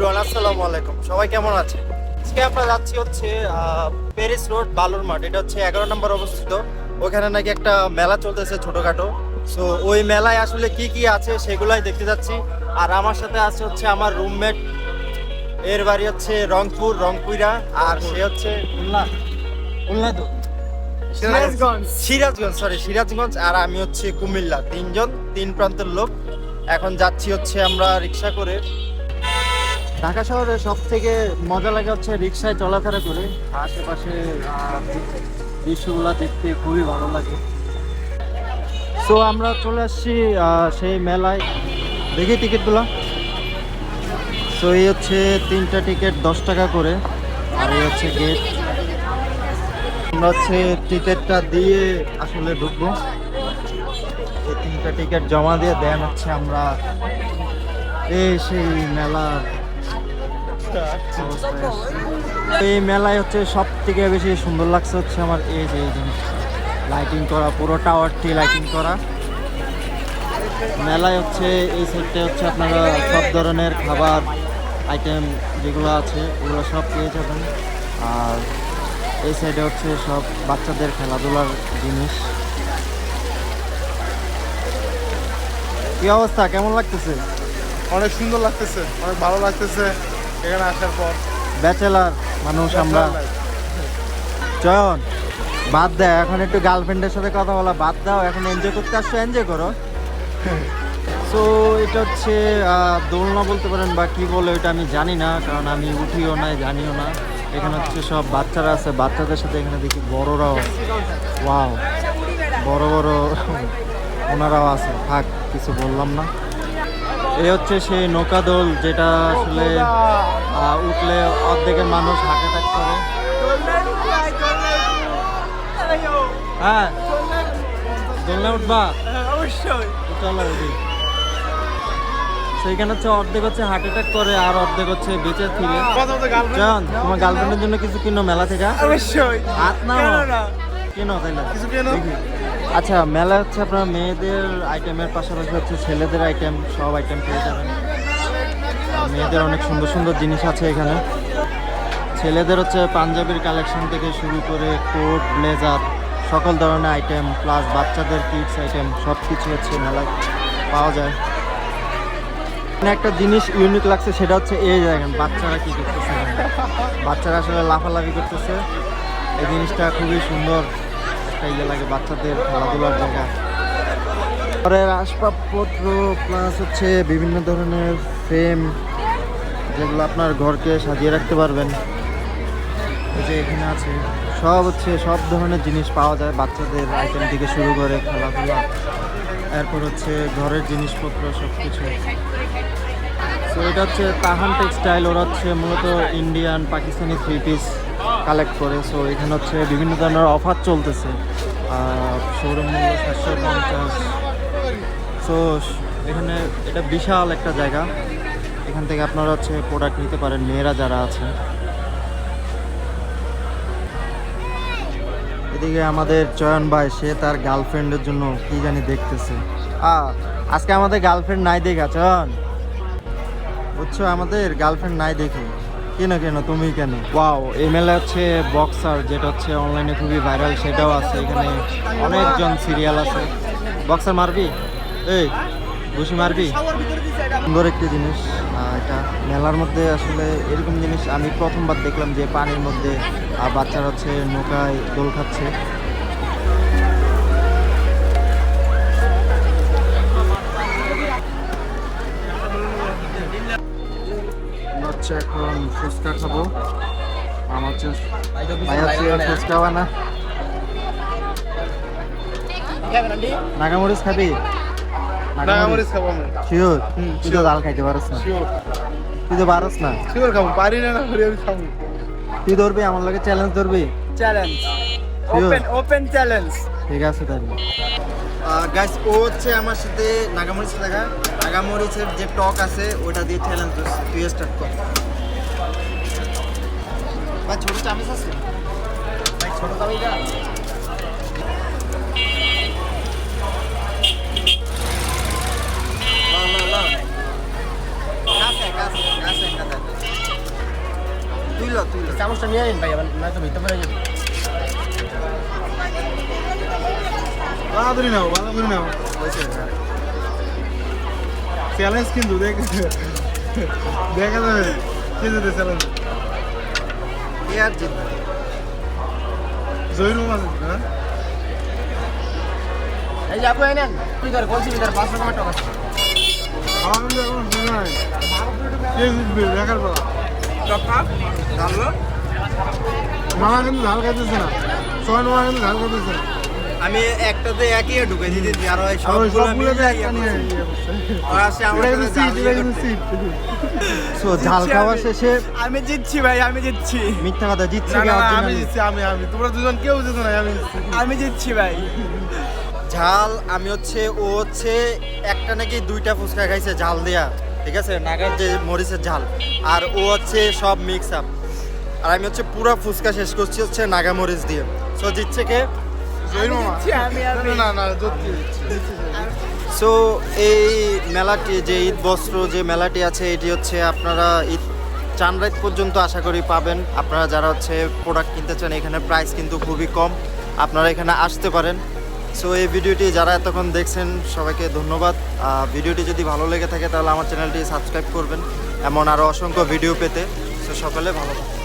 Everyone আসসালামু আলাইকুম। সবাই কেমন আছে আজকে আমরা যাচ্ছি হচ্ছে প্যারিস রোড বালুর মাঠ। এটা হচ্ছে এগারো নম্বর অবস্থিত। ওখানে নাকি একটা মেলা চলতেছে ছোটখাটো। সো ওই মেলায় আসলে কি কি আছে সেগুলাই দেখতে যাচ্ছি। আর আমার সাথে আছে হচ্ছে আমার রুমমেট এর বাড়ি হচ্ছে রংপুর রংপুরা আর সে হচ্ছে খুলনা খুলনা তো? সিরাজগঞ্জ। সিরাজগঞ্জ সরি সিরাজগঞ্জ। আর আমি হচ্ছে কুমিল্লা। তিনজন তিন প্রান্তের লোক। এখন যাচ্ছি হচ্ছে আমরা রিক্সা করে। ঢাকা শহরে সব থেকে মজা লাগে হচ্ছে রিক্সায় চলাফেরা করে। আশেপাশে দৃশ্যগুলো দেখতে খুবই ভালো লাগে। তো আমরা চলে আসছি সেই মেলায়। দেখি টিকিটগুলো। তো এই হচ্ছে তিনটা টিকিট দশ টাকা করে। আর এই হচ্ছে গেট আমরা হচ্ছে টিকিটটা দিয়ে আসলে ঢুকবো। এই তিনটা টিকিট জমা দিয়ে দেন হচ্ছে আমরা। এই সেই মেলা এই মেলায় হচ্ছে সব থেকে বেশি সুন্দর লাগছে হচ্ছে আমার এই যে, এই লাইটিং করা, পুরো টাওয়ারটি লাইটিং করা। মেলায় হচ্ছে এই সাইডটা হচ্ছে আপনারা সব ধরনের খাবার আইটেম যেগুলো আছে ওগুলো সব পেয়ে যাবেন। আর এই সাইডে হচ্ছে সব বাচ্চাদের খেলাধুলার জিনিস। কি অবস্থা? কেমন লাগতেছে? অনেক সুন্দর লাগতেছে, অনেক ভালো লাগতেছে। এখানে আসার পর ব্যাচেলার মানুষ আমরা। চয়ন, বাদ দেয় এখন একটু গার্লফ্রেন্ডের সাথে কথা বলা বাদ দাও, এখন এনজয় করতে আসছো এনজয় করো। সো এটা হচ্ছে দোলনা বলতে পারেন বা কি বলে এটা আমি জানি না, কারণ আমি উঠিও না জানিও না। এখানে হচ্ছে সব বাচ্চারা আছে, বাচ্চাদের সাথে এখানে দেখি বড়রাও ওয়াও বড় বড় ওনারাও আছে। থাক, কিছু বললাম না। এই হচ্ছে সেই নৌকা দোল যেটা আসলে উঠলে অর্ধেকের মানুষ হার্ট অ্যাটাক করে। হ্যাঁ দোলনা উঠবা? অবশ্যই চলো উঠি সেইখানে হচ্ছে অর্ধেক হচ্ছে হার্ট অ্যাটাক করে আর অর্ধেক হচ্ছে বেঁচে ফিরে। জান তোমার গার্লফ্রেন্ডের জন্য কিছু কিনো মেলা থেকে? অবশ্যই। হাত কেন না? কিছু কেনো? আচ্ছা মেলা হচ্ছে আপনার মেয়েদের আইটেমের পাশাপাশি হচ্ছে ছেলেদের আইটেম সব আইটেম পেয়ে যাবেন। মেয়েদের অনেক সুন্দর সুন্দর জিনিস আছে এখানে। ছেলেদের হচ্ছে পাঞ্জাবির কালেকশন থেকে শুরু করে কোট, ব্লেজার, সকল ধরনের আইটেম প্লাস বাচ্চাদের কিডস আইটেম সব কিছু হচ্ছে মেলায় পাওয়া যায়। একটা জিনিস ইউনিক লাগছে, সেটা হচ্ছে এই দেখেন, বাচ্চারা কি করতেছে। বাচ্চারা আসলে লাফালাফি করতেছে। এই জিনিসটা খুবই সুন্দর। একটা ইয়ে লাগে বাচ্চাদের খেলাধুলার জায়গা। ঘরের আসবাবপত্র প্লাস হচ্ছে বিভিন্ন ধরনের ফ্রেম যেগুলো আপনার ঘরকে সাজিয়ে রাখতে পারবেন। এই যে এখানে আছে, সব হচ্ছে সব ধরনের জিনিস পাওয়া যায় বাচ্চাদের আইটেম থেকে শুরু করে খেলাধুলা। এরপর হচ্ছে ঘরের জিনিসপত্র সব কিছু তো এটা হচ্ছে তাহান টেক্সটাইল ওরা হচ্ছে মূলত Indian Pakistani three piece collect করে সো এখানে হচ্ছে বিভিন্ন ধরনের অফার চলতেছে। শোরুম সাতশো পঞ্চাশ। সো এখানে এটা বিশাল একটা জায়গা। এখান থেকে আপনারা হচ্ছে প্রোডাক্ট নিতে পারেন, মেয়েরা যারা আছে। এদিকে আমাদের চয়ন ভাই, সে তার গার্লফ্রেন্ডের জন্য কি জানি দেখতেছে। আজকে আমাদের গার্লফ্রেন্ড নাই দেখা, চয়ন। বুঝছ, আমাদের গার্লফ্রেন্ড নাই দেখি। কেন কেন, তুমি কেন? ওয়াও এই মেলা হচ্ছে বক্সার যেটা হচ্ছে অনলাইনে খুবই ভাইরাল সেটাও আছে। এখানে অনেকজন সিরিয়াল আছে। বক্সার মারবি? এই ঘুষি মারবি? সুন্দর একটি জিনিস এটা মেলার মধ্যে আসলে এরকম জিনিস আমি প্রথমবার দেখলাম যে পানির মধ্যে বাচ্চারা হচ্ছে নৌকায় দোল খাচ্ছে। হচ্ছে এখন ফুচকা খাব। আমার হচ্ছে ভাই হচ্ছে ফুচকা বানা। নাগামরিচ খাবি? নাগামরিচ খাব আমি। শিওর তুই তো. ডাল খাইতে পারস না। শিওর তুই তো পারস না। শিওর খাব পারি না না করে খাব। তুই ধরবি আমার লগে চ্যালেঞ্জ ধরবি। চ্যালেঞ্জ ওপেন চ্যালেঞ্জ ঠিক আছে তাহলে। গাইস ও হচ্ছে আমার সাথে নাগামরিচ লাগা নাগামরিচের যে টক আছে ওটা দিয়ে চ্যালেঞ্জ করছে তুই স্টার্ট কর। ভাই, ছোট চামচ আছে? ভাই, ছোট চামচ লা লা কাছে চামচটা নিয়ে নিন ভাই আবার নয়তো ভিতরে যাবে। তাড়াতাড়ি নাও ভালো করে নাও চ্যালেঞ্জ কিন্তু দেখ দেখা যাবে কে যেতে চ্যালেঞ্জ আর জিতবে জহিরুল আছে হ্যাঁ? এই যে আপু এই নেন। ভিতরে কলসি ভিতরে পাঁচ রকমের টক আছে। আমার কিন্তু এখন শুনে নাই। কে জিতবে? দেখার মামা কিন্তু ঝাল খাইতেছে না। সোহান মামা কিন্তু ঝাল খাইতেছে না। আমি একটাতে একই ঢুকে দিতে আর ওই সবগুলো। সো ঝাল খাওয়া শেষে আমি জিতছি ভাই আমি জিতছি। মিথ্যা কথা জিতছে আমি জিতছি আমি আমি। তোমরা দুজন কেউ যেত না আমি আমি জিতছি ভাই। ঝাল আমি হচ্ছে ও হচ্ছে একটা নাকি দুইটা ফুচকা খাইছে ঝাল দেয়া। ঠিক আছে? নাগার যে মরিচের ঝাল। আর ও হচ্ছে সব মিক্স আপ আর আমি হচ্ছে পুরো ফুচকা শেষ করছি হচ্ছে নাগা মরিচ দিয়ে। সো জিতছে কে? সো এই মেলাটি যে ঈদ বস্ত্র যে মেলাটি আছে এটি হচ্ছে আপনারা ঈদ চানরাইত পর্যন্ত আশা করি পাবেন। আপনারা যারা হচ্ছে প্রোডাক্ট কিনতে চান এখানে প্রাইস কিন্তু খুবই কম। আপনারা এখানে আসতে পারেন। সো এই ভিডিওটি যারা এতক্ষণ দেখছেন সবাইকে ধন্যবাদ। ভিডিওটি যদি ভালো লেগে থাকে তাহলে আমার চ্যানেলটি সাবস্ক্রাইব করবেন। এমন আরও অসংখ্য ভিডিও পেতে। সো সকলে ভালো থাকবেন